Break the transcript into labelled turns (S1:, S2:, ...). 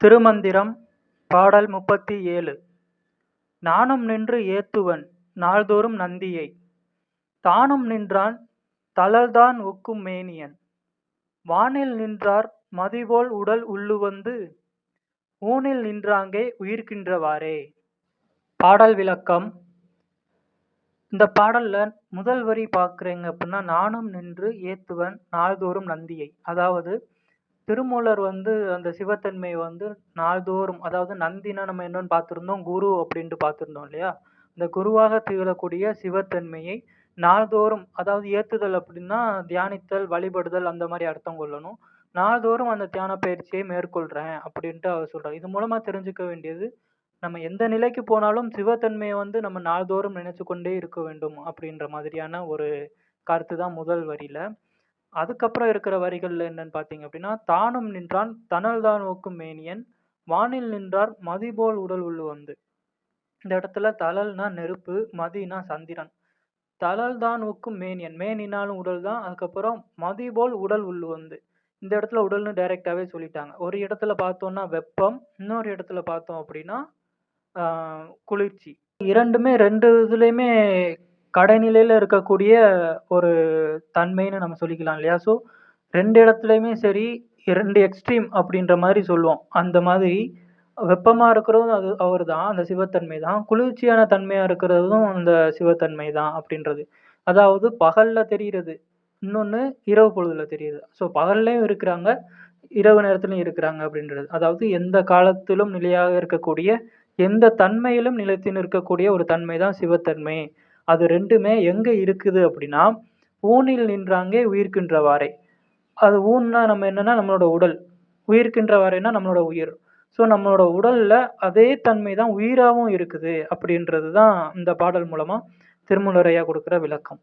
S1: திருமந்திரம் பாடல் முப்பத்தி ஏழு. நானும் நின்று ஏத்துவன் நாள்தோறும் நந்தியை. தானும் நின்றான் தளல்தான் ஒக்கும் மேனியன். வானில் நின்றார் மதிபோல் உடல் உள்ளுவந்து ஊனில் நின்றாங்கே உயிர்க்கின்றவாறே. பாடல் விளக்கம். இந்த பாடல்ல முதல் வரி பார்க்குறீங்க அப்படின்னா நானும் நின்று ஏத்துவன் நாள்தோறும் நந்தியை. அதாவது திருமூலர் வந்து அந்த சிவத்தன்மையை வந்து நாள்தோறும் அதாவது நந்தினா நம்ம என்னன்னு பார்த்துருந்தோம் குரு அப்படின்ட்டு பார்த்துருந்தோம் இல்லையா? இந்த குருவாக திகழக்கூடிய சிவத்தன்மையை நாள்தோறும் அதாவது ஏத்துதல் அப்படின்னா தியானித்தல் வழிபடுதல் அந்த மாதிரி அர்த்தம் கொள்ளணும். நாள்தோறும் அந்த தியான பயிற்சியை மேற்கொள்கிறேன் அப்படின்ட்டு அவர் சொல்கிறார் இது மூலமாக தெரிஞ்சுக்க வேண்டியது நம்ம எந்த நிலைக்கு போனாலும் சிவத்தன்மையை வந்து நம்ம நாள்தோறும் நினைச்சு கொண்டே இருக்க வேண்டும் அப்படின்ற மாதிரியான ஒரு கருத்து தான் முதல் வரியில. அதுக்கப்புறம் இருக்கிற வரிகள்ல என்னன்னு பார்த்தீங்க அப்படின்னா தானும் நின்றான் தனல் தான் நோக்கும் மேனியன் வானில் நின்றார் மதிபோல் உடல் உள்ளு வந்து. இந்த இடத்துல தழல்னா நெருப்பு மதினா சந்திரன். தழல் தான் ஒக்கும் மேனியன். மேனினாலும் உடல் தான் அதுக்கப்புறம் மதிபோல் உடல் உள்ளு வந்து. இந்த இடத்துல உடல்னு டைரெக்டாகவே சொல்லிட்டாங்க. ஒரு இடத்துல பார்த்தோம்னா வெப்பம் இன்னொரு இடத்துல பார்த்தோம் அப்படின்னா குளிர்ச்சி. இரண்டுமே ரெண்டு இதுலேயுமே கடைநிலையில் இருக்கக்கூடிய ஒரு தன்மைன்னு நம்ம சொல்லிக்கலாம் இல்லையா? ஸோ ரெண்டு இடத்துலையுமே சரி இரண்டு எக்ஸ்ட்ரீம் அப்படின்ற மாதிரி சொல்லுவோம். அந்த மாதிரி வெப்பமாக இருக்கிறதும் அது அவர் தான் அந்த சிவத்தன்மை தான். குளிர்ச்சியான தன்மையாக இருக்கிறதும் அந்த சிவத்தன்மை தான் அப்படின்றது. அதாவது பகலில் தெரிகிறது இன்னொன்று இரவு பொழுதில் தெரியுது. ஸோ பகல்லையும் இருக்கிறாங்க இரவு நேரத்துலையும் இருக்கிறாங்க அப்படின்றது. அதாவது எந்த காலத்திலும் நிலையாக இருக்கக்கூடிய எந்த தன்மையிலும் நிலைத்து நிற்கக்கூடிய ஒரு தன்மை தான் சிவத்தன்மை. அது ரெண்டுமே எங்கே இருக்குது அப்படின்னா ஊனில் நின்றாங்கே உயிர்க்கின்றவாறே அது ஊன்னா நம்ம என்னன்னா நம்மளோட உடல். உயிர்க்கின்றவாறேன்னா நம்மளோட உயிர். ஸோ நம்மளோட உடல்ல அதே தன்மை தான் உயிராகவும் இருக்குது அப்படின்றது தான் இந்த பாடல் மூலமாக திருமூலரையா கொடுக்குற விளக்கம்.